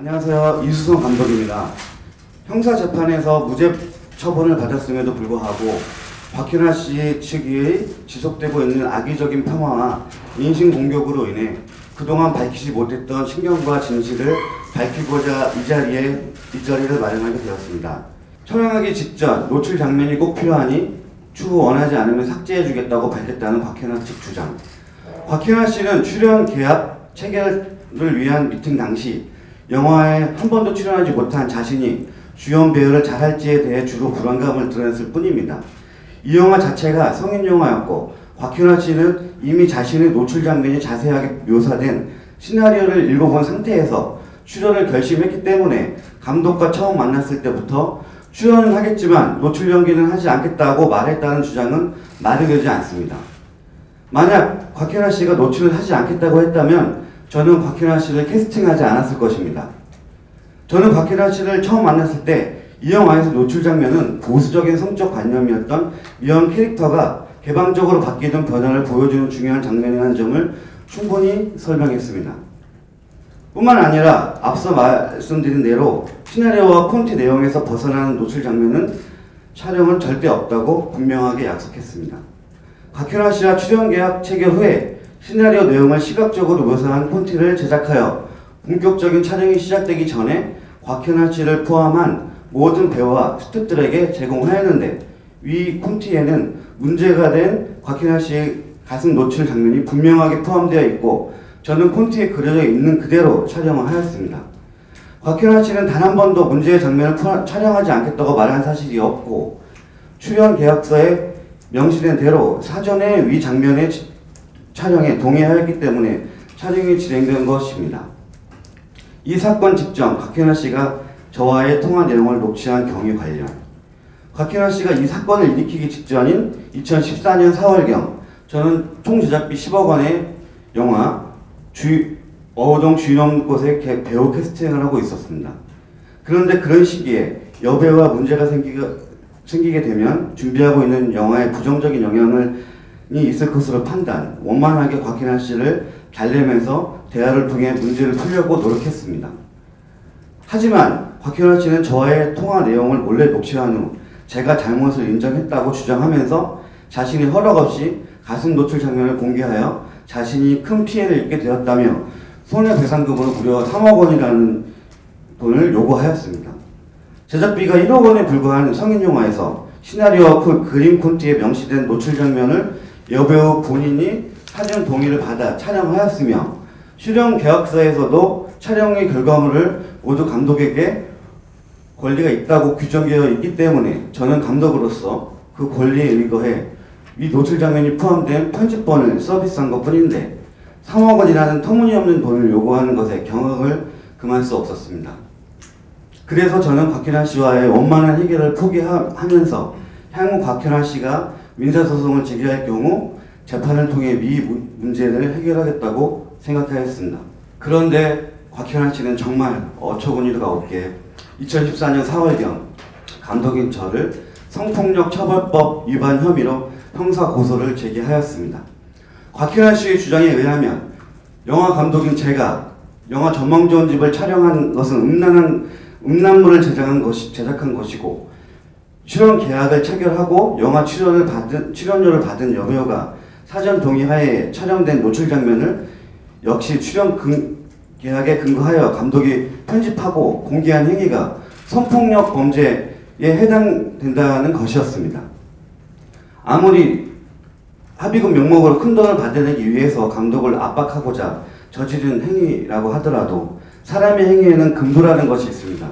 안녕하세요. 이수성 감독입니다. 형사재판에서 무죄 처분을 받았음에도 불구하고 박현아 씨 측의 지속되고 있는 악의적인 폄하와 인신 공격으로 인해 그동안 밝히지 못했던 신경과 진실을 밝히고자 이 자리에 이 자리를 마련하게 되었습니다. 촬영하기 직전 노출 장면이 꼭 필요하니 추후 원하지 않으면 삭제해주겠다고 밝혔다는 곽현아 측 주장. 곽현아 씨는 출연 계약 체결을 위한 미팅 당시 영화에 한 번도 출연하지 못한 자신이 주연 배우를 잘할지에 대해 주로 불안감을 드러냈을 뿐입니다. 이 영화 자체가 성인 영화였고 곽현아 씨는 이미 자신의 노출 장면이 자세하게 묘사된 시나리오를 읽어본 상태에서 출연을 결심했기 때문에 감독과 처음 만났을 때부터 출연은 하겠지만 노출 연기는 하지 않겠다고 말했다는 주장은 말이 되지 않습니다. 만약 곽현아 씨가 노출을 하지 않겠다고 했다면 저는 곽현아 씨를 캐스팅하지 않았을 것입니다. 저는 곽현아 씨를 처음 만났을 때 이 영화에서 노출 장면은 보수적인 성적 관념이었던 이런 캐릭터가 개방적으로 바뀌는 변화를 보여주는 중요한 장면이라는 점을 충분히 설명했습니다. 뿐만 아니라 앞서 말씀드린 대로 시나리오와 콘티 내용에서 벗어나는 노출 장면은 촬영은 절대 없다고 분명하게 약속했습니다. 곽현아 씨와 출연 계약 체결 후에 시나리오 내용을 시각적으로 묘사한 콘티를 제작하여 본격적인 촬영이 시작되기 전에 곽현아 씨를 포함한 모든 배우와 스태프들에게 제공하였는데 위 콘티에는 문제가 된 곽현아 씨의 가슴 노출 장면이 분명하게 포함되어 있고 저는 콘티에 그려져 있는 그대로 촬영을 하였습니다. 곽현아 씨는 단 한 번도 문제의 장면을 포- 촬영하지 않겠다고 말한 사실이 없고 출연 계약서에 명시된 대로 사전에 위 장면의 지- 촬영에 동의하였기 때문에 촬영이 진행된 것입니다. 이 사건 직전 곽현아 씨가 저와의 통화 내용을 녹취한 경위 관련 곽현아 씨가 이 사건을 일으키기 직전인 2014년 4월경 저는 총 제작비 10억 원의 영화 주 어우동 주인공 곳에 개- 배우 캐스팅을 하고 있었습니다. 그런데 그런 시기에 여배우와 문제가 생기가, 생기게 되면 준비하고 있는 영화에 부정적인 영향을 이 있을 것으로 판단, 원만하게 곽현아 씨를 달래면서 대화를 통해 문제를 풀려고 노력했습니다. 하지만 곽현아 씨는 저와의 통화 내용을 몰래 녹취한 후 제가 잘못을 인정했다고 주장하면서 자신이 허락 없이 가슴 노출 장면을 공개하여 자신이 큰 피해를 입게 되었다며 손해배상금으로 무려 3억 원이라는 돈을 요구하였습니다. 제작비가 1억 원에 불과한 성인 영화에서 시나리오와 그 그림 콘티에 명시된 노출 장면을 여배우 본인이 사전 동의를 받아 촬영하였으며 출연 계약서에서도 촬영의 결과물을 모두 감독에게 권리가 있다고 규정되어 있기 때문에 저는 감독으로서 그 권리에 의거해 이 노출 장면이 포함된 편집본을 서비스한 것 뿐인데 3억 원이라는 터무니없는 돈을 요구하는 것에 경악을 금할 수 없었습니다. 그래서 저는 곽현아 씨와의 원만한 해결을 포기하면서 향후 곽현아 씨가 민사소송을 제기할 경우 재판을 통해 미 문- 문제를 해결하겠다고 생각하였습니다. 그런데 곽현아 씨는 정말 어처구니가 없게 2014년 4월경 감독인 저를 성폭력 처벌법 위반 혐의로 형사 고소를 제기하였습니다. 곽현아 씨의 주장에 의하면 영화 감독인 제가 영화 전망 좋은 집을 촬영한 것은 음란한 음란물을 제작한 것이 제작한 것이고 출연 계약을 체결하고 영화 출연을 받은 출연료를 받은 여배우가 사전 동의하에 촬영된 노출 장면을 역시 출연 근, 계약에 근거하여 감독이 편집하고 공개한 행위가 성폭력 범죄에 해당된다는 것이었습니다. 아무리 합의금 명목으로 큰 돈을 받아내기 위해서 감독을 압박하고자 저지른 행위라고 하더라도 사람의 행위에는 금도라는 것이 있습니다.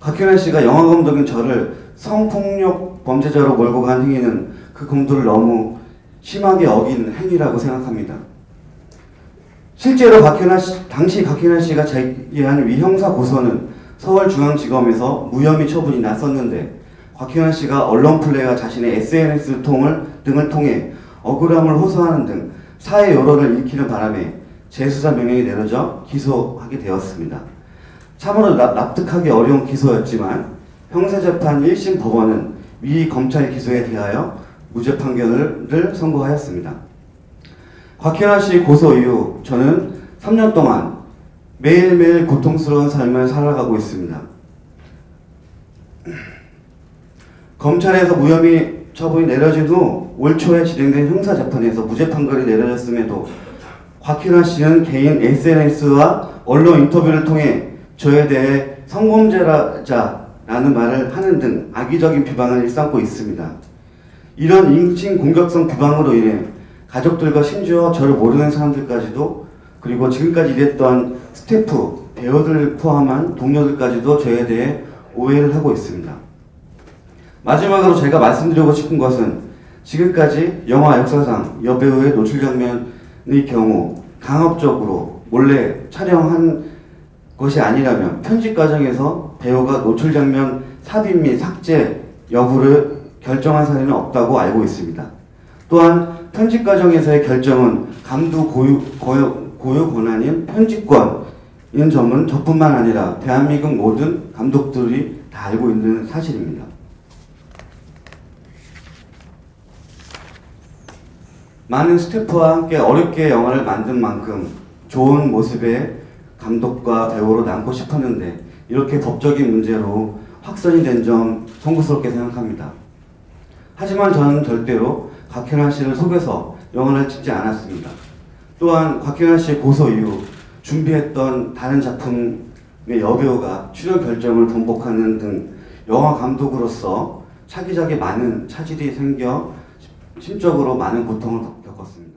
곽현아 씨가 영화 감독인 저를 성폭력 범죄자로 몰고 간 행위는 그 금도를 너무 심하게 어긴 행위라고 생각합니다. 실제로 박현아 씨, 당시 박현아 씨가 제기한 위형사 고소는 서울중앙지검에서 무혐의 처분이 났었는데 곽현아 씨가 언론 플레이와 자신의 SNS 통을 등을 통해 억울함을 호소하는 등 사회 여론을 일으키는 바람에 재수사 명령이 내려져 기소하게 되었습니다. 참으로 납- 납득하기 어려운 기소였지만 형사재판 1심 법원은 위 검찰 기소에 대하여 무죄 판결을 선고하였습니다. 곽현아 씨 고소 이후 저는 3년 동안 매일매일 고통스러운 삶을 살아가고 있습니다. 검찰에서 무혐의 처분이 내려진 후 올 초에 진행된 형사재판에서 무죄 판결이 내려졌음에도 곽희나 씨는 개인 SNS와 언론 인터뷰를 통해 저에 대해 성범죄자라는 말을 하는 등 악의적인 비방을 일삼고 있습니다. 이런 인신 공격성 비방으로 인해 가족들과 심지어 저를 모르는 사람들까지도 그리고 지금까지 일했던 스태프, 배우들 포함한 동료들까지도 저에 대해 오해를 하고 있습니다. 마지막으로 제가 말씀드리고 싶은 것은 지금까지 영화 역사상 여배우의 노출 장면의 경우 강압적으로 몰래 촬영한 것이 아니라면 편집 과정에서 배우가 노출 장면 삽입 및 삭제 여부를 결정한 사례는 없다고 알고 있습니다. 또한 편집 과정에서의 결정은 감독 고유, 고유, 고유 권한인 편집권인 점은 저뿐만 아니라 대한민국 모든 감독들이 다 알고 있는 사실입니다. 많은 스태프와 함께 어렵게 영화를 만든 만큼 좋은 모습의 감독과 배우로 남고 싶었는데 이렇게 법적인 문제로 확선이 된 점 송구스럽게 생각합니다. 하지만 저는 절대로 곽현아 씨를 속여서 영화를 찍지 않았습니다. 또한 곽현아 씨의 고소 이후 준비했던 다른 작품의 여배우가 출연 결정을 번복하는 등 영화 감독으로서 차기작에 많은 차질이 생겨 심적으로 많은 고통을 겪었습니다.